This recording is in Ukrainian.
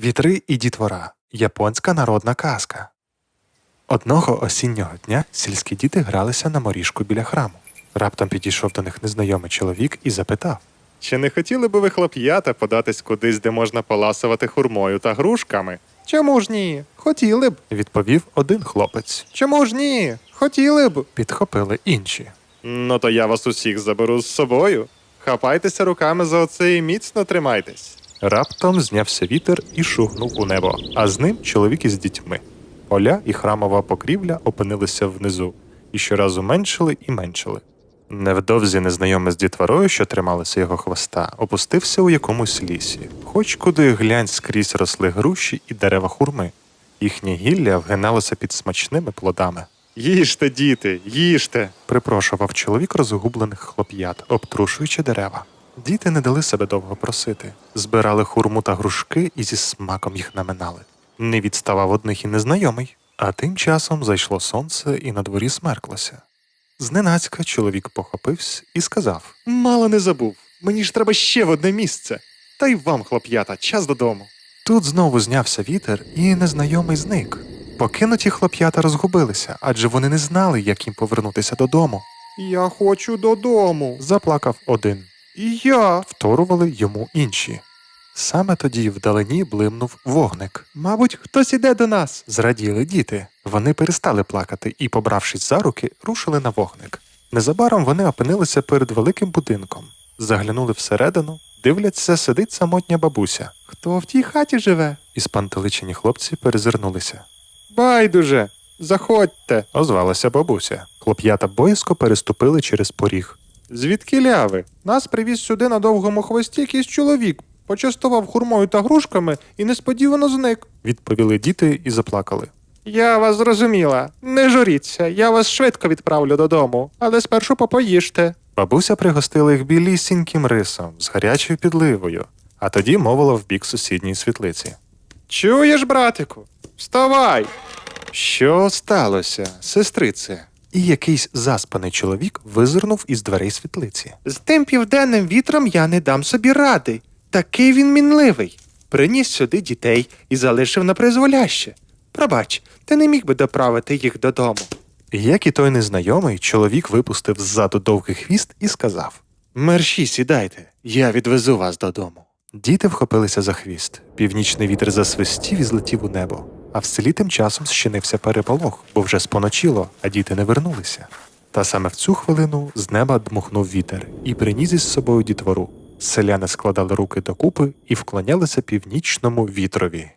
Вітри і дітвора японська народна казка. Одного осіннього дня сільські діти гралися на моріжку біля храму. Раптом підійшов до них незнайомий чоловік і запитав: Чи не хотіли би ви хлоп'ята податись кудись, де можна поласувати хурмою та грушками? Чому ж ні? Хотіли б. відповів один хлопець. Чому ж ні? Хотіли б. Підхопили інші. Ну то я вас усіх заберу з собою. Хапайтеся руками за оце і міцно тримайтесь. Раптом знявся вітер і шугнув у небо, а з ним чоловік із дітьми. Поля і храмова покрівля опинилися внизу і щоразу меншили і меншили. Невдовзі незнайомий з дітворою, що трималися його хвоста, опустився у якомусь лісі. Хоч куди глянь скрізь росли груші і дерева хурми. Їхнє гілля вгиналося під смачними плодами. Їжте, діти, їжте. Припрошував чоловік розгублених хлоп'ят, обтрушуючи дерева. Діти не дали себе довго просити, збирали хурму та грушки і зі смаком їх наминали. Не відставав одних і незнайомий, а тим часом зайшло сонце і на дворі смерклося. Зненацька чоловік похопився і сказав: Мало не забув. Мені ж треба ще в одне місце. Та й вам, хлоп'ята, час додому. Тут знову знявся вітер, і незнайомий зник. Покинуті хлоп'ята розгубилися, адже вони не знали, як їм повернутися додому. Я хочу додому. Заплакав один. І я. вторували йому інші. Саме тоді вдалині блимнув вогник. Мабуть, хтось іде до нас. Зраділи діти. Вони перестали плакати і, побравшись за руки, рушили на вогник. Незабаром вони опинилися перед великим будинком. Заглянули всередину, дивляться, сидить самотня бабуся. Хто в тій хаті живе? І спантеличені хлопці перезирнулися. Байдуже. Заходьте. Озвалася бабуся. Хлоп'ята боязко переступили через поріг. Звідки ляви? Нас привіз сюди на довгому хвості якийсь чоловік, почастував хурмою та грушками і несподівано зник. Відповіли діти і заплакали. Я вас зрозуміла. Не журіться, я вас швидко відправлю додому, але спершу попоїжте. Бабуся пригостила їх білісіньким рисом з гарячою підливою, а тоді мовила в бік сусідньої світлиці. Чуєш, братику? Вставай! Що сталося, сестрице? І якийсь заспаний чоловік визирнув із дверей світлиці. З тим південним вітром я не дам собі ради. Такий він мінливий. Приніс сюди дітей і залишив на призволяще. Пробач, ти не міг би доправити їх додому. Як і той незнайомий, чоловік випустив ззаду довгий хвіст і сказав: Мерші, сідайте, я відвезу вас додому. Діти вхопилися за хвіст. Північний вітер засвистів і злетів у небо. А в селі тим часом зчинився переполох, бо вже споночило, а діти не вернулися. Та саме в цю хвилину з неба дмухнув вітер і приніс із собою дітвору. Селяни складали руки докупи і вклонялися північному вітрові.